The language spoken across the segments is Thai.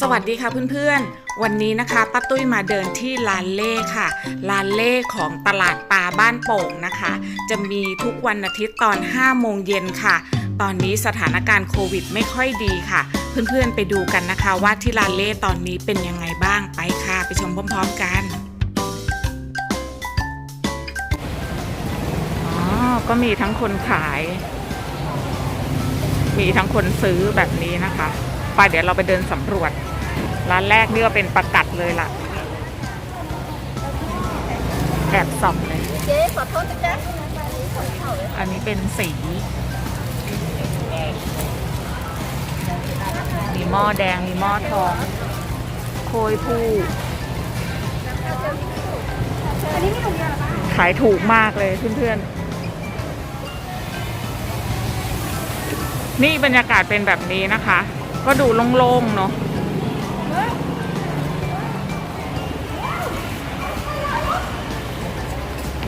สวัสดีค่ะเพื่อนๆ วันนี้นะคะป้าตุ้ยมาเดินที่ลานเล่ค่ะ ลานเล่ของตลาดปลาบ้านโป่งนะคะ จะมีทุกวันอาทิตย์ตอน 5 โมงเย็นค่ะ ตอนนี้สถานการณ์โควิดไม่ค่อยดีค่ะ เพื่อนๆไปดูกันนะคะว่าที่ลานเล่ตอนนี้เป็นยังไงบ้างไปค่ะ ไปชมพร้อมๆกันอ๋อก็มีทั้งคนขาย มีทั้งคนซื้อแบบนี้นะคะไปเดี๋ยวเราไปเดินสำรวจ ร้านแรกนี่ก็เป็นประกัดเลยล่ะ แอบส่องเลยเจ๊ขอโทษนะจ๊ะอันนี้เป็นสีมีหม้อแดงมีหม้อทอง โคยผู้อันนี้ไม่ถูกอย่างหรอคะขายถูกมากเลยเพื่อนๆ นี่บรรยากาศเป็นแบบนี้นะคะ ก็ดูโล่งๆเนาะ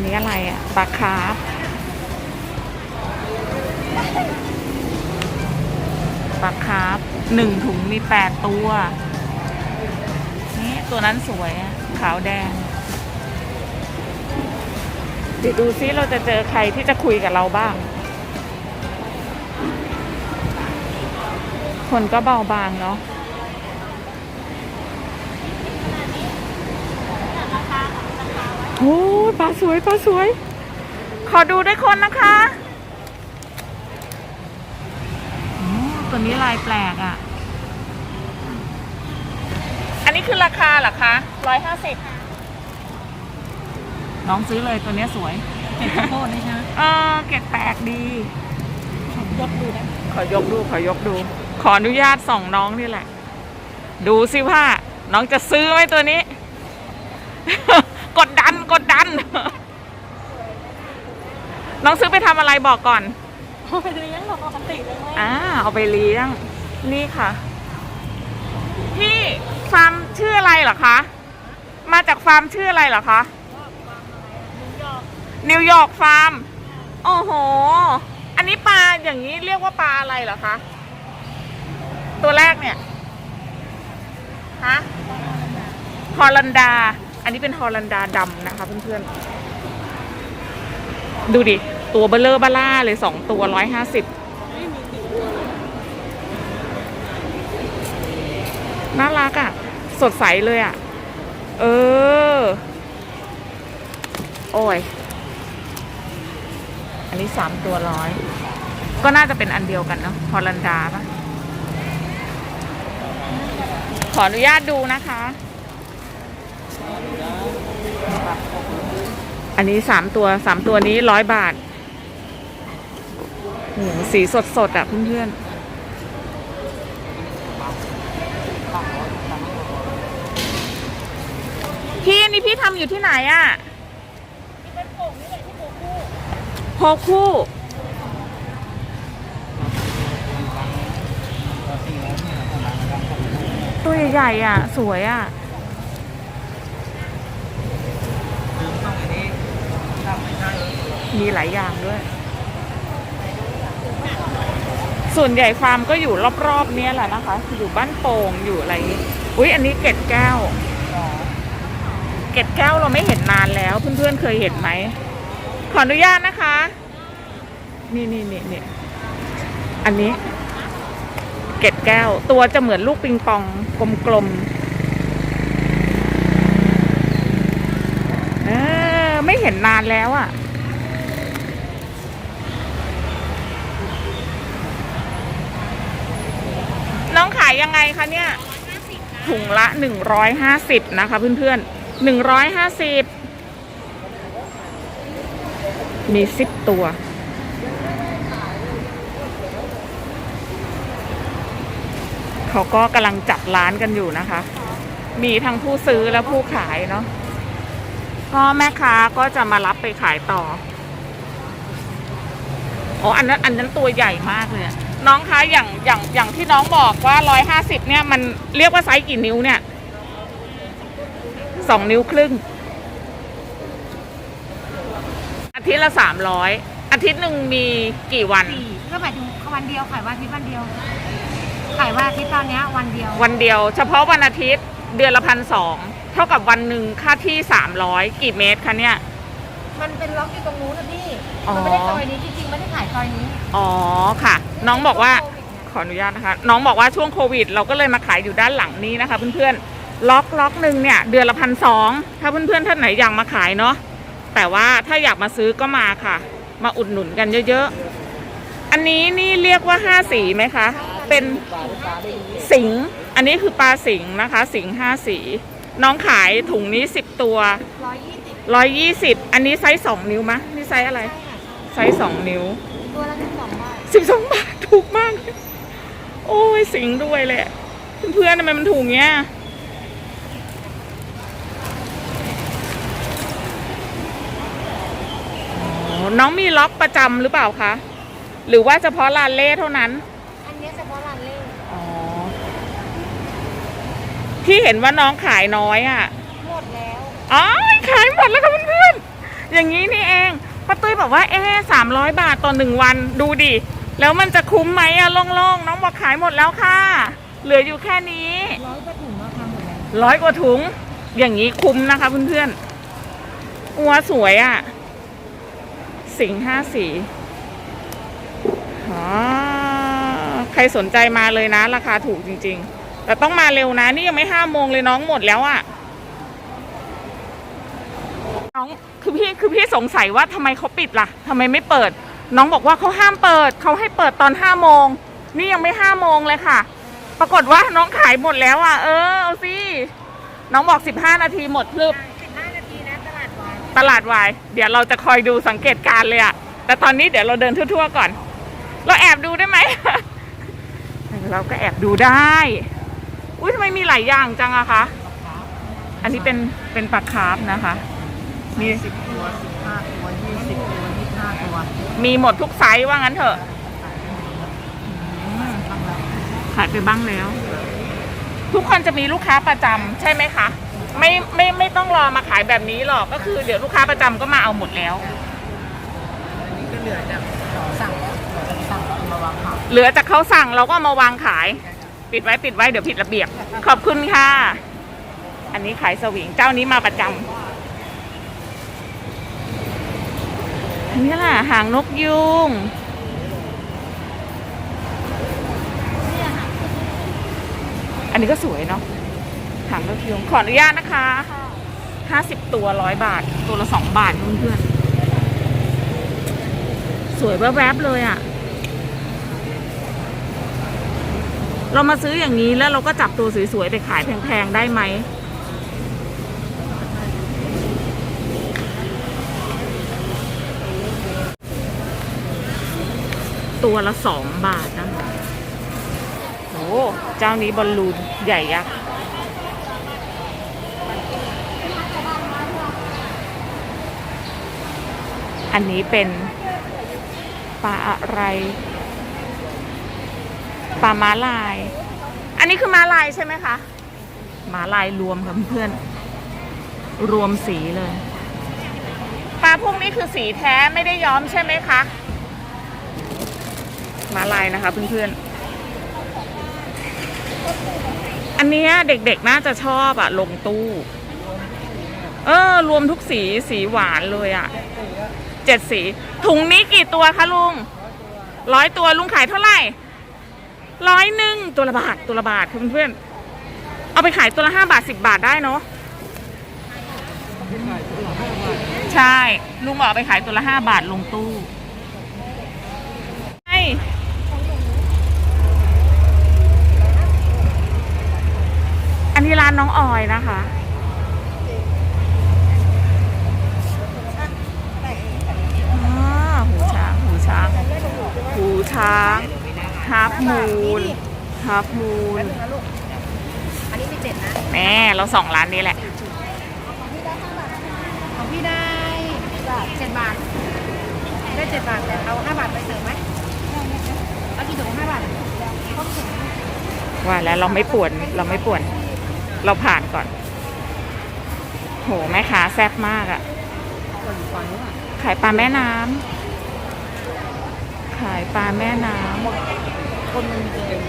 นนี้อะไรอะปลาคาร์ฟปลาคาร์ฟหนึ่งถุงมีแปดตัว นี่ตัวนั้นสวยอะขาวแดงเดี๋ยวดูซิเราจะเจอใครที่จะคุยกับเราบ้าง คนก็เบาบางเนาะ โอ้ยปลาสวยปลาสวย ขอดูด้วยคนนะคะอ๋อตัวนี้ลายแปลกอะ่ะ อันนี้คือราคาเหรอคะร้อยห้าสิบน้องซื้อเลยตัวเนี้ยสวยเห็นข้าวโพดนี่ใช่ไหมเออเกล็ดแปลกดียกดูนะ ขอยกดู ขอยกดู ขออนุญาตส่องน้องนี่แหละ ดูสิว่า น้องจะซื้อไหมตัวนี้ กดดันกดดัน น้องซื้อไปทำอะไรบอกก่อน เอาไปเลี้ยงหรอปกติเลยไหมอ่าเอาไปเลี้ยง นี่ค่ะ พี่ฟาร์มชื่ออะไรเหรอคะ มาจากฟาร์มชื่ออะไรเหรอคะ นิวยอร์กฟาร์ม โอ้โห อันนี้ปลาอย่างนี้เรียกว่าปลาอะไรเหรอคะ ตัวแรกเนี่ย ฮะ ฮอลันดา อันนี้เป็นฮอลันดาดำนะคะเพื่อนๆ ดูดิ ตัวเบลเลอร์บาล่าเลยสองตัวร้อยห้าสิบน่ารักอะ่ะ สดใสเลยอะ่ะ เออ โอ้ย อันนี้สามตัวร้อย ก็น่าจะเป็นอันเดียวกันเนาะฮอลันดาปะขออนุญาตดูนะคะ อันนี้สามตัวสามตัวนี้ร้อยบาทโอ้สีสดสดๆอะเพื่อนๆพี่อันนี้พี่ทำอยู่ที่ไหนอะโฮคู่ตัวใหญ่ๆอะ สวยอะ มีหลายอย่างด้วย ส่วนใหญ่ฟาร์มก็อยู่รอบๆเนี้ยแหละนะคะ อยู่บ้านโป่งอยู่อะไรอุ้ยอันนี้เกล็ดแก้วเกล็ดแก้วเราไม่เห็นนานแล้ว เพื่อนๆเคยเห็นไหม ขออนุญาตนะคะ นี่นี่นี่นี่อันนี้ เกล็ดแก้ว ตัวจะเหมือนลูกปิงปองกลมๆเออไม่เห็นนานแล้วอะ่ะ น้องขายยังไงคะเนี่ย ถุงละหนึ่งร้อยห้าสิบนะคะเพื่อนๆหนึ่งร้อยห้าสิบมีสิบตัว เขาก็กำลังจัดร้านกันอยู่นะคะ มีทั้งผู้ซื้อและผู้ขายเนาะก็แม่ค้าก็จะมารับไปขายต่อ อ๋อ อันนั้นอันนั้นตัวใหญ่มากเลยอะ น้องคะอย่างอย่างอย่างที่น้องบอกว่าร้อยห้าสิบเนี่ยมันเรียกว่าไซส์กี่นิ้วเนี่ยสองนิ้วครึ่ง อาทิตย์ละสามร้อยอาทิตย์หนึ่งมีกี่วัน สี่ก็หมายถึงวันเดียวขายวันอาทิตย์วันเดียว ขายวันอาทิตย์ตอนเนี้ยวันเดียววันเดียว เฉพาะวันอาทิตย์เดือนละพันสองเท่ากับวันหนึ่งค่าที่สามร้อยกี่เมตรคะเนี่ย มันเป็นล็อกอยู่ตรงนู้นนะพี่อ๋อมันไม่ได้ซอยนี้จริงๆไม่ได้ขายซอยนี้อ๋อค่ะ น้องบอกว่าโควิดไงขออนุญาตนะคะ น้องบอกว่าช่วงโควิด เราก็เลยมาขายอยู่ด้านหลังนี้นะคะ เพื่อนๆล็อกล็อกหนึ่งเนี่ย เดือนละพันสองถ้าเพื่อนๆท่านไหนอยากมาขายเนาะแต่ว่าถ้าอยากมาซื้อก็มาค่ะ มาอุดหนุนกันเยอะๆอันนี้นี่เรียกว่าห้าสีไหมคะ เป็นสิงห์อันนี้คือปลาสิงห์นะคะ สิงห์ห้าสี น้องขายถุงนี้สิบตัวร้อยยี่สิบ ร้อยยี่สิบอันนี้ไซส์สองนิ้วมะนี่ไซส์อะไรใช่ค่ะไซส์สองนิ้ว ตัวละสิบสองบาทสิบสองบาทถูกมาก โอ้ยสิงด้วยเลยอะเพื่อนๆทำไมมันถูกเงี้ยอ๋อน้องมีล็อกประจำหรือเปล่าคะ หรือว่าเฉพาะลานเล่เท่านั้น อันเนี้ยเฉพาะร้านเล่ อ๋อ ที่เห็นว่าน้องขายน้อยอะหมดแล้ว อ๋อขายหมดแล้วค่ะเพื่อนๆ อย่างนี้นี่เองป้าตุ้ยบอกว่าเอ๊สามร้อยบาทต่อหนึ่งวันดูดิ แล้วมันจะคุ้มไหมอะโล่งๆ น้องบอกขายหมดแล้วค่ะ เหลืออยู่แค่นี้ ร้อยกว่าถุงราคาหมดแล้วร้อยกว่าถุง อย่างนี้คุ้มนะคะเพื่อนๆ อัวสวยอะสิงห์ห้าสีอ๋อใครสนใจมาเลยนะ ราคาถูกจริง ๆ แต่ต้องมาเร็วนะ นี่ยังไม่ห้าโมงเลยน้องหมดแล้วอะน้ องคือพี่คือพี่สงสัยว่าทำไมเขาปิดล่ะทำไมไม่เปิด น้องบอกว่าเขาห้ามเปิดเขาให้เปิดตอนห้าโมงนี่ยังไม่ห้าโมงเลยค่ะ ปรากฏว่าน้องขายหมดแล้วอะ เออเอาสิน้องบอกสิบห้านาทีหมดพลึบสิบห้านาทีนะตลาดวายตลาดวายเดี๋ยวเราจะคอยดูสังเกตการณ์เลยอะแต่ตอนนี้เดี๋ยวเราเดินทั่วๆก่อน เราแอบดูได้ไหมเราก็แอบดูได้อุ้ยทำไมมีหลายอย่างจังอะคะ อันนี้เป็นเป็นปลาคาร์ฟนะคะ มีสิบตัวสิบห้าตัวยี่สิบตัวยี่สิบห้าตัวมีหมดทุกไซส์ว่างั้นเถอะอืมขายไปบ้างแล้ว ทุกคนจะมีลูกค้าประจำใช่ไหมคะ ไม่ไม่ไม่ต้องรอมาขายแบบนี้หรอกก็คือเดี๋ยวลูกค้าประจำก็มาเอาหมดแล้วนี่ก็เหลือจากสั่งแล้วเหลือจากสั่งแล้วมาวางขายเหลือจากเขาสั่งเราก็เอามาวางขาย ปิดไว้ปิดไว้เดี๋ยวผิดระเบียบ ขอบคุณค่ะ อันนี้ขายสวิงเจ้านี้มาประจำ นนี้แหละหางนกยุงอันนี้ก็สวยเนาะหางนกยุงขออนุญาตนะคะห้าสิบตัวร้อยบาท ตัวละสองบาทเพื่อนๆสวยแวบๆเลยอะ่ะ เรามาซื้ออย่างนี้แล้วเราก็จับตัวสวยๆไปขายแพงๆได้ไหม ตัวละสองบาทนะโอ้เจ้านี้บอลลูนใหญ่ยักษ์อันนี้เป็นปลาอะไรปลาม้าลาย อันนี้คือม้าลายใช่ไหมคะม้าลายรวมค่ะเพื่อน รวมสีเลย ปลาพวกนี้คือสีแท้ไม่ได้ย้อมใช่ไหมคะ ม้าลายนะคะเพื่อนๆ อันนี้เด็กๆน่าจะชอบอะลงตู้ เออ รวมทุกสีสีหวานเลยอะเจ็ดสี ถุงนี้กี่ตัวคะลุงร้อยตัวลุงขายเท่าไหร่ร้อยหนึ่งตัวละบาทตัวละบาทค่ะเพื่อนๆเอาไปขายตัวละห้าบาทสิบบาทได้เนาะใช่ ลุงบอกเอาไปขายตัวละห้าบาทลงตู้ใช่อั นนี้ร้านน้องออยนะคะอ่าหูช้าง หูช้าง หูช้างฮาร์ฟมูนฮาร์ฟมูนอันนี้สิบเจ็ดนะแม่เราสองร้านนี้แหละ ของพี่ได้เจ็ดบาท ได้เจ็ดบาท แต่เอาห้าบาทไปเสริมไหมเอากี่ถุงห้าบาทครบถุงว่าแล้วเราไม่ป่วน เราไม่ป่วน เราผ่านก่อน โหแม่ค้าแซ่บมากอะ่ะ ขายปลาแม่น้ำ ขายปลาแม่น้ำ คนมันเดิน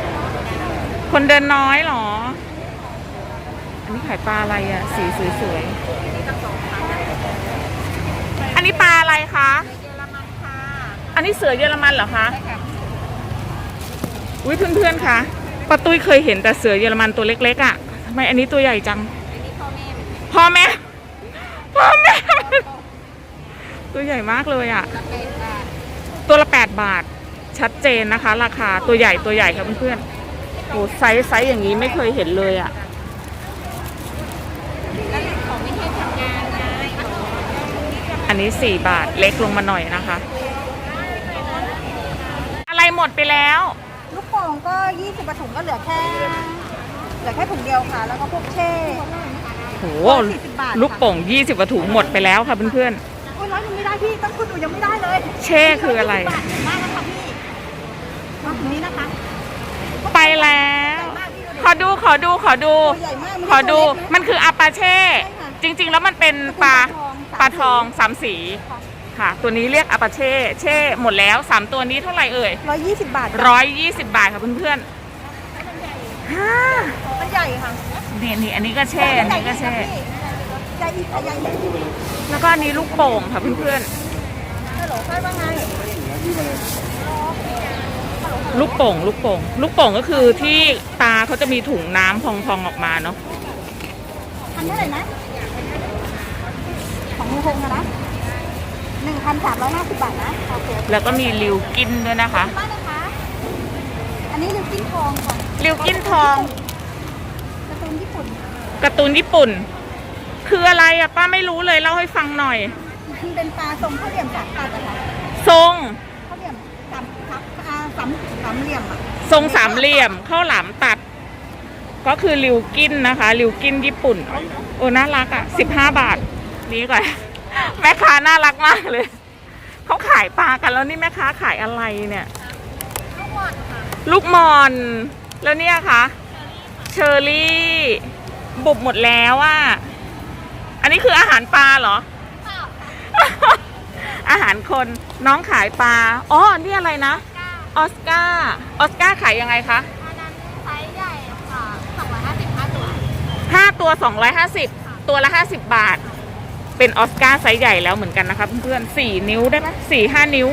คนเดินน้อยเหรอ อันนี้ขายปลาอะไรอะ สีสวยๆ อันนี้ปลาอะไรคะเยอรมันค่ะอันนี้เสือเยอรมันเหรอคะใช่ค่ะอุ้ยเพื่อนๆคะป้าตุ้ยเคยเห็นแต่เสือเยอรมันตัวเล็กๆอะทำไมอันนี้ตัวใหญ่จังอันนี้พ่อแม่เป็นพ่อแม่ พ่อแม่ ตัวใหญ่มากเลยอะละเป็นบาทตัวละ8บาท ชัดเจนนะคะ ราคาตัวใหญ่ตัวใหญ่ครับเพื่อนๆโอ้ไซส์ไซส์อย่างนี้ไม่เคยเห็นเลยอะแล้วของไม่ให้ทำงานไงอันนี้4บาทเล็กลงมาหน่อยนะคะ อะไรหมดไปแล้ว ลูกโป่งก็20กระถุงก็เหลือแค่ เหลือแค่ถุงเดียวค่ะ แล้วก็พวกเช่โห40บาทค่ะลูกโป่ง 20กว่าถุงหมดไปแล้วค่ะเพื่อนโอ้ยร้อยยังไม่ได้พี่ต้องคุณหนูยังไม่ได้เลยๆ เช่คืออะไร บาทมากนะคะพี่มาถึงนี้นะคะไปแล้วขอดูขอดูขอดู ตัวใหญ่มากขอดูมัมันคืออาปาเช่ จริง ๆ แล้วมันเป็นปลาปลาทองสามสีค่ะ ตัวนี้เรียกอาปาเช่ เช่หมดแล้วสามตัวนี้เท่าไหร่เอ่ยร้อยยี่สิบบาทร้อยยี่สิบบาทค่ะเพื่อนๆ ฮ่ามันใหญ่ค่ะนี่นี่อันนี้ก็เช่อันนี้ก็เช่ ใหญ่อีกใหญ่อีกแล้วก็อันนี้ลูกโป่งค่ะเพื่อนฮัลโหลใช่ว่าไงๆ ลูกโป่ง ลูกโป่ง ลูกโป่งก็คือที่ตาเขาจะมีถุงน้ำพองๆออกมาเนาะ พันเท่าไหร่นะของลุงพงษ์อะนะหนึ่งพันสามร้อยห้าสิบบาทนะโอเคแล้วก็มีริวกินด้วยนะคะมากนะ คะอันนี้ลิวกิ้นทองค่ะริวกินทองการ์ตูนญี่ปุ่นการ์ตูนญี่ปุ่น คืออะไรอะป้าไม่รู้เลยเล่าให้ฟังหน่อย มันเป็นปลาทรงข้าวเหลี่ยมสามตัดอะค่ะทรง ข้าวเหลี่ยมสามสามอ่าสามสามเหลี่ยมอะทรงสามเหลี่ยมข้าวหลามตัด ก็คือริวกินนะคะริวกินญี่ปุ่นโอ้น่ารักอะ่ะสิบห้าบาท นี้ก่อนแม่ค้าน่ารักมากเลยเขาขายปลากันแล้วนี่แม่ค้าขายอะไรเนี่ยลูกบอลค่ะ ลูกมอน แล้วเนี่ยคะเชอรี่ บุบหมดแล้วอะอันนี้คืออาหารปลาเหรอ อาหารคนน้องขายปลา อ๋อ นี่อะไรนะ ออสการ์ ออสการ์ขายยังไงคะอันนั้นไซส์ใหญ่ค่ะสองร้อยห้าสิบห้าตัวห้าตัว 250 ตัวละ 50 บาท เป็นออสการ์ไซส์ใหญ่แล้วเหมือนกันนะคะเพื่อนๆสี่นิ้วได้ไหมสี่ห้านิ้ว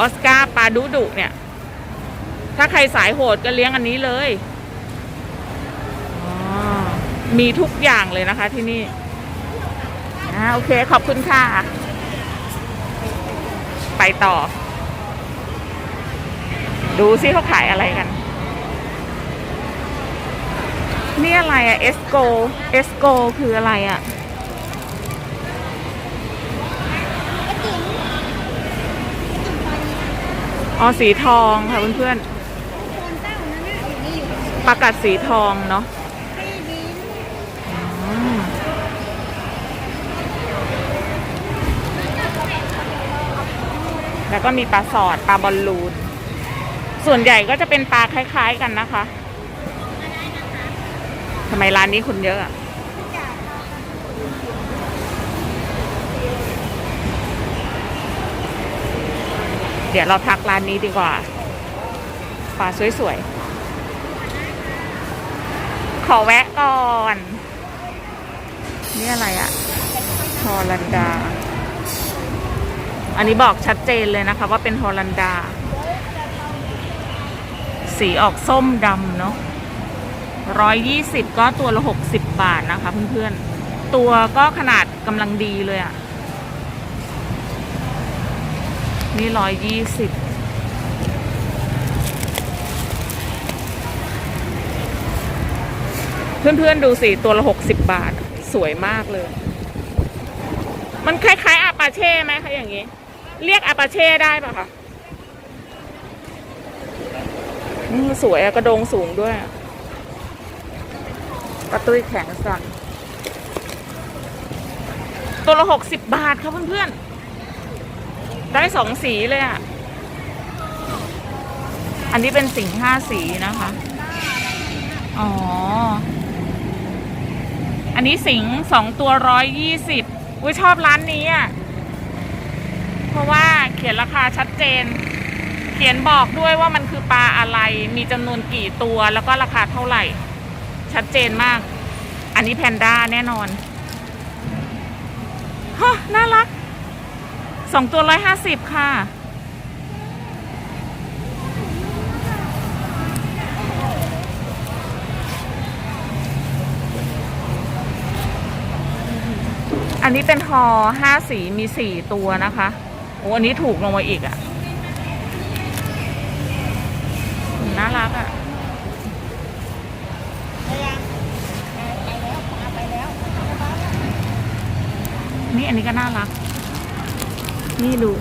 ออสการ์ปลาดุดุเนี่ย ถ้าใครสายโหดก็เลี้ยงอันนี้เลยมีทุกอย่างเลยนะคะที่นี่อ่าโอเคขอบคุณค่ะ ไปต่อ ดูซิเขาขายอะไรกัน นี่อะไรอะเอสโกเอสโกคืออะไรอะอ๋อสีทองค่ะเพื่อนๆ ประกาศสีทองเนาะแล้วก็มีปลาสอดปลาบอลลูน ส่วนใหญ่ก็จะเป็นปลาคล้าย ๆ กันนะคะทำไมร้านนี้คนเยอะอะเดี๋ยวเราทักร้านนี้ดีกว่า ปลาสวยๆ อแวะก่อน นี่อะไรอะฮอลันดา อันนี้บอกชัดเจนเลยนะคะ ว่าเป็นฮอลันดา สีออกส้มดำเนาะร้อยยี่สิบก็ตัวละหกสิบบาทนะคะเพื่อนๆ ตัวก็ขนาดกำลังดีเลยอะ่ะ นี่ร้อยยี่สิบ เพื่อนๆดูสิ ตัวละหกสิบบาท สวยมากเลย มันคล้ายๆอาปาเช่ไหมคะอย่างนี้ เรียกอาปาเช่ได้ปะคะอืมสวยอะกระโดงสูงด้วยอะกระตุ้ยแข็งสั่นตัวละหกสิบบาทครับเพื่อนๆ ได้สองสีเลยอะ อันนี้เป็นสิงห์ห้าสีนะคะ อ๋ออั นนี้สิงสองตัวร้อยยี่สิบอุ้ยชอบร้านนี้อะ เพราะว่าเขียนราคาชัดเจน K ขียนบอกด้วยว่ามันคือปลาอะไร มีจำนวนกี่ตัวแล้วก็ราคาเท่าไหร่ ชัดเจนมาก อันนี้แพนด้าแน่นอนฮะน่ารักสองตัวร้อยห้าสิบค่ะ นนี้เป็นฮอห้าสีมีสี่ตัวนะคะโอ้อันนี้ถูกลงมาอีกอะ่ะน่ารักอะ่ะนี่อันนี้ก็น่ารัก นี่ดู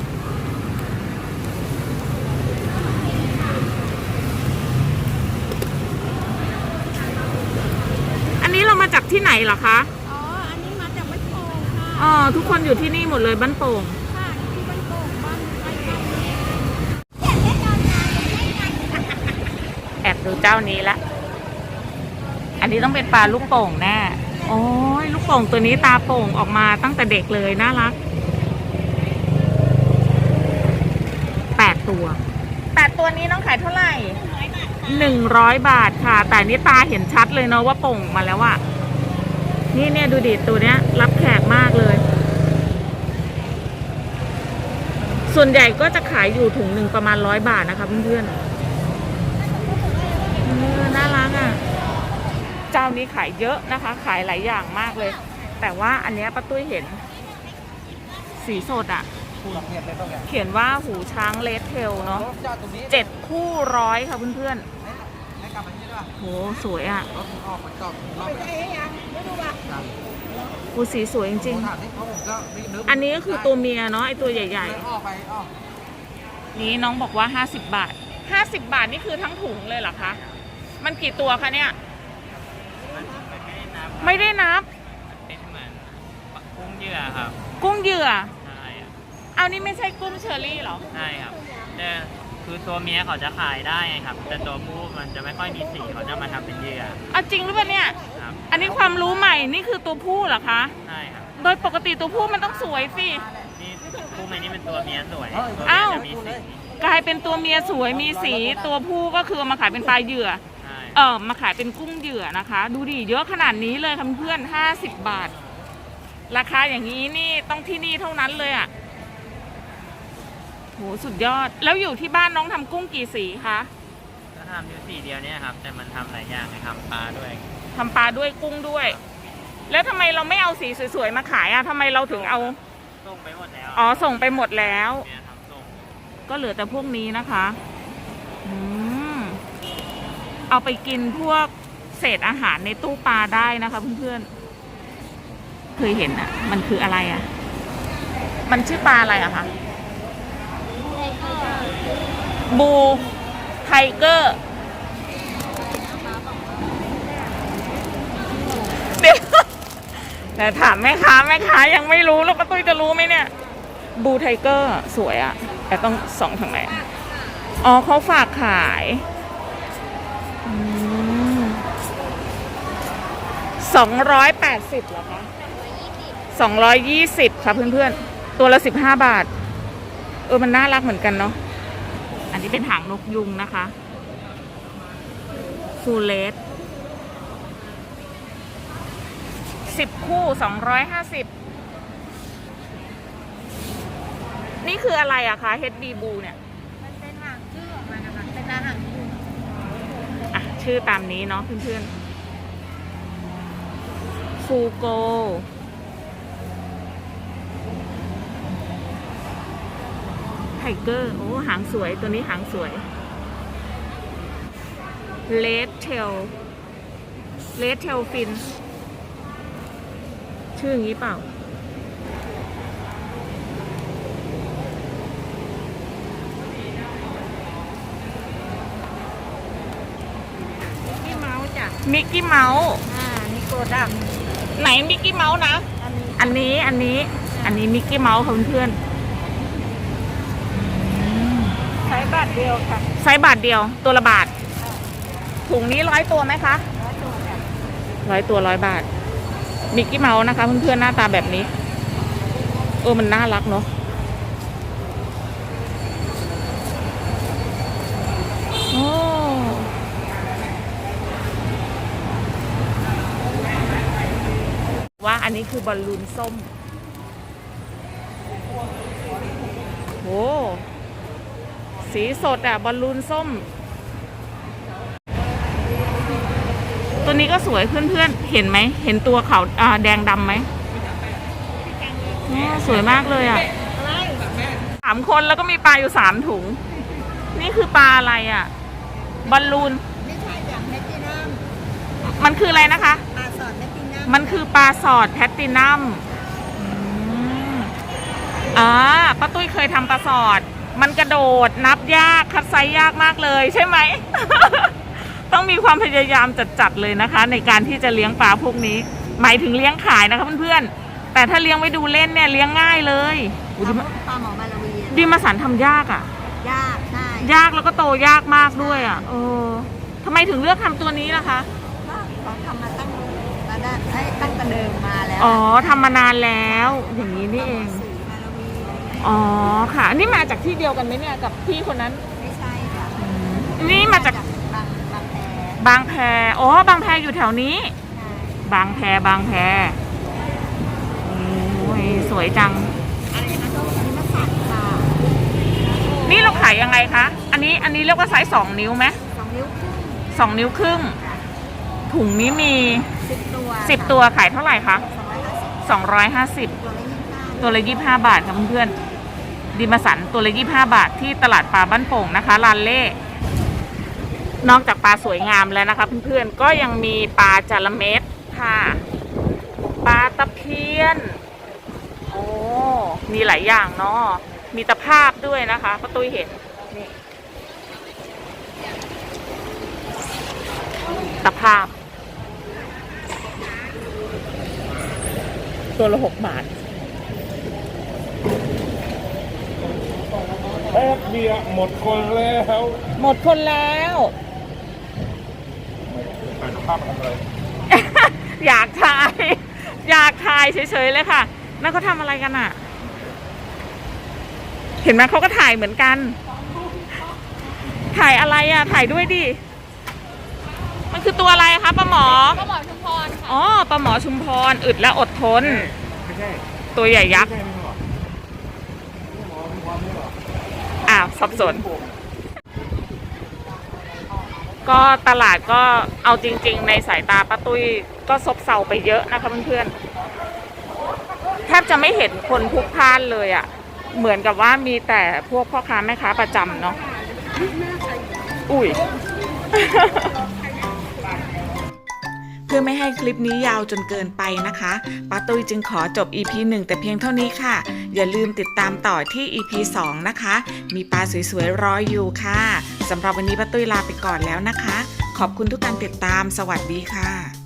อันนี้เรามาจากที่ไหนเหรอคะ อ๋อทุกคนอยู่ที่นี่หมดเลยบ้านโป่งค่ะที่บ้านโป่งบ้านไร่ข้าวแอบดูเจ้านี้ละ อันนี้ต้องเป็นปลาลูกโป่งแน่ โอ้ยลูกโป่งตัวนี้ตาโป่งออกมาตั้งแต่เด็กเลยน่ารักแปดตัวแปดตัวนี้น้องขายเท่าไหร่หนึ่งร้อยบาทค่ะ แต่นี่ตาเห็นชัดเลยเนาะว่าโป่งมาแล้วอะ นี่เนี่ยดูดิตัวเนี้ย รับแขกมากเลย ส่วนใหญ่ก็จะขายอยู่ถุงหนึ่งประมาณร้อยบาทนะคะเพื่อนๆเออน่ารักอะ เจ้านี้ขายเยอะนะคะ ขายหลายอย่างมากเลย แต่ว่าอันเนี้ยป้าตุ้ยเห็น สีสดอะ เขียนว่าหูช้างเลดเทลเนาะเจ็ดคู่ร้อยค่ะเพื่อนๆโหสวยอะ ออกมันจอดรอบไปได้ยังไม่ดูป่ะกันอูสีสวยจริงผมถามนี่เพราะผมก็ไม่นึกๆอันนี้ก็คือตัวเมียเนาะไอตัวใหญ่เดินออกไปออกๆนี้น้องบอกว่า 50 บาท 50 บาทนี่คือทั้งถุงเลยเหรอคะ มันกี่ตัวคะเนี่ย ไม่ได้นับ เป็นเหมือนกุ้งเหยื่อครับ กุ้งเหยื่อ ใช่ครับเอานี่ไม่ใช่กุ้งเชอรี่เหรอ ใช่ครับแต่คือตัวเมียเขาจะขายได้ไงครับ แต่ตัวผู้มันจะไม่ค่อยมีสีเขาจะมาทำเป็นเหยื่อเอาจริงหรือเปล่าเนี่ยครับ อันนี้ความรู้ใหม่นี่คือตัวผู้เหรอคะ ใช่ครับโดยปกติตัวผู้มันต้องสวยสิ นี่คู่ในนี้เป็นตัวเมียสวยเอ้ยตัวอ้าเมีวยจะมีสีกลายเป็นตัวเมียสวยมีสีตัวผู้ก็คือเอามาขายเป็นปลาเหยื่อ ใช่เออมาขายเป็นกุ้งเหยื่อนะคะ ดูดิเยอะขนาดนี้เลยค่ะเพื่อนห้าสิบบาท ราคาอย่างนี้นี่ต้องที่นี่เท่านั้นเลยอะ่ะโหสุดยอดแล้วอยู่ที่บ้านน้องทำกุ้งกี่สีคะก็ทำอยู่สีเดียวเนี่ยครับ แต่มันทำหลายอย่างไงทำปลาด้วย ทำปลาด้วยกุ้งด้วย แล้วทำไมเราไม่เอาสีสวยๆมาขายอะ่ะทำไมเราถึงเอา ส่งไปหมดแล้วอ๋อส่งไปหมดแล้วเมียทำส่งก็เหลือแต่พวกนี้นะคะอืมเอาไปกินพวกเศษอาหารในตู้ปลาได้นะคะเพื่อนๆ เคยเห็นอะมันคืออะไรอะมันชื่อปลาอะไรอะคะบูไทเกอร์ เดี๋ยว แต่ถามแม่ค้าแม่ค้ายังไม่รู้แล้วป้าตุ้ยจะรู้ไหมเนี่ยบูไทเกอร์สวยอะแต่ต้องสองทางไหนอ๋อเขาฝากขายสองร้อยแปดสิบเหรอคะสองร้อยยี่สิบค่ะเพื่อนๆ ตัวละสิบห้าบาท เออ มันน่ารักเหมือนกันเนาะอันนี้เป็นหางนกยุงนะคะ ฟูเลส สิบคู่สองร้อยห้าสิบนี่คืออะไรอะคะ HD Blue เนี่ยมันเป็นหางชื่อออกมานะคะ เป็นอาหารกุ้งอะชื่อตามนี้เนาะเพื่อนๆฟูโก ไทเกอร์ โอ้ หางสวยตัวนี้หางสวย เลดเทลเลดเทลฟิน ชื่ออย่างนี้เปล่าที่เมาส์จ้ะ มิกกี้เมาส์อ่า นี่โกดังไหนมิกกี้เมาส์นะ อันนี้อันนี้อันนี้ อันนี้มิกกี้เมาส์ค่ะเพื่อนใช้บาทเดียวค่ะๆไซส์บาทเดียวตัวละบาทถุงนี้ร้อยตัวไหมคะ ร้อยตัวจ้ะร้อยตัวร้อยบาท มิกกี้เมาส์นะคะ เพื่อนๆหน้าตาแบบนี้ เออมันน่ารักเนาะโอ้ว่าอันนี้คือบอลลูนส้มโอสีสดอะบอลลูนส้ม ตัวนี้ก็สวยเพื่อนๆ เห็นไหม เห็นตัวเขาอ่าแดงดำไหมอ๋อสวยมากเลยอะสามคนแล้วก็มีปลาอยู่สามถุง นี่คือปลาอะไรอะ บอลลูน ไม่ใช่จากแมกกินัมมันคืออะไรนะคะ ปลาสอดแมกกินัมมันคือปลาสอดแพตตินัมอืมอ่าป้าตุ้ยเคยทำปลาสอด มันกระโดดนับยากคัดไซส์ยากมากเลยใช่ไหม ต้องมีความพยายามจัดๆเลยนะคะ ในการที่จะเลี้ยงปลาพวกนี้ หมายถึงเลี้ยงขายนะคะเพื่อนๆแต่ถ้าเลี้ยงไว้ดูเล่นเนี่ยเลี้ยงง่ายเลยอุ๊ยดิมาปลาหมอมาลาวีดิมาสันทำยากอะ ยากใช่ยากแล้วก็โตยากมากด้วยอะเออทำไมถึงเลือกทำตัวนี้ล่ะคะเขาทำมาตั้งระดับเอ้ยตั้งแต่เดิมมาแล้วอ๋อทำมานานแล้วอย่างนี้นี่เอง สีมาลาวีอะไรเงี้ยอ๋อค่ะอันนี่มาจากที่เดียวกันไหมเนี่ยกับพี่คนนั้น ไม่ใช่ค่ะนี่มาจากบางบางแพ บางแพอ๋อบางแพอยู่แถวนี้ใช่บางแพบางแพโอ้ยสวยจังอะไรนะคะต้องอันนี้มาสักค่ะนี่เราขายยังไงคะ อันนี้อันนี้เรียกว่าไซส์สองนิ้วไหมสองนิ้วครึ่งสองนิ้วครึ่ง ถุงนี้มีสิบตัวสิบตัวขายเท่าไหร่คะสองร้อยห้าสิบสองร้อยห้าสิบตัวละยี่สิบห้าตัวละยี่ห้าบาทค่ะเพื่อนๆดิมาสันตัวละยี่ห้าบาทที่ตลาดปลาบ้านโป่งนะคะลานเล่ นอกจากปลาสวยงามแล้วนะคะเพื่อนๆก็ยังมีปลาจาระเม็ดค่ะ ปลาตะเพียน โอ้มีหลายอย่างเนาะมีตะภาพด้วยนะคะป้าตุ้ยเห็นนี่ตะภาพ ตัวละหกบาทแป๊บเดียวหมดคนแล้ว หมดคนแล้ว ถ่ายภาพทำอะไรอยากถ่าย อยากถ่ายเฉยๆเลยค่ะนั่นเขาทำอะไรกันอะ เห็นไหมเขาก็ถ่ายเหมือนกัน ถ่ายอะไรอะ ถ่ายด้วยดิ มันคือตัวอะไรคะป้าหมอก็หมอชุมพรค่ะอ๋อปลาหมอชุมพรอึดและอดทน ไม่ใช่ตัวใหญ่ยักษ์ ไม่ใช่ไม่ใช่หรออ้าวสับสน ก็ตลาดก็เอาจริง ๆ ในสายตาป้าตุ้ยก็ซบเซาไปเยอะนะคะเพื่อนๆแทบจะไม่เห็นคนพลุกพล่านเลยอะ่ะ เหมือนกับว่ามีแต่พวกพ่อค้าแม่ค้าประจำเนาะอุ้ย พื่อไม่ให้คลิปนี้ยาวจนเกินไปนะคะป้าตุ้ยจึงขอจบ EP 1 แต่เพียงเท่านี้ค่ะ อย่าลืมติดตามต่อที่ EP 2 นะคะ มีปลาสวยๆรออยู่ค่ะสำหรับวันนี้ป้าตุ้ยลาไปก่อนแล้วนะคะ ขอบคุณทุกการติดตามสวัสดีค่ะ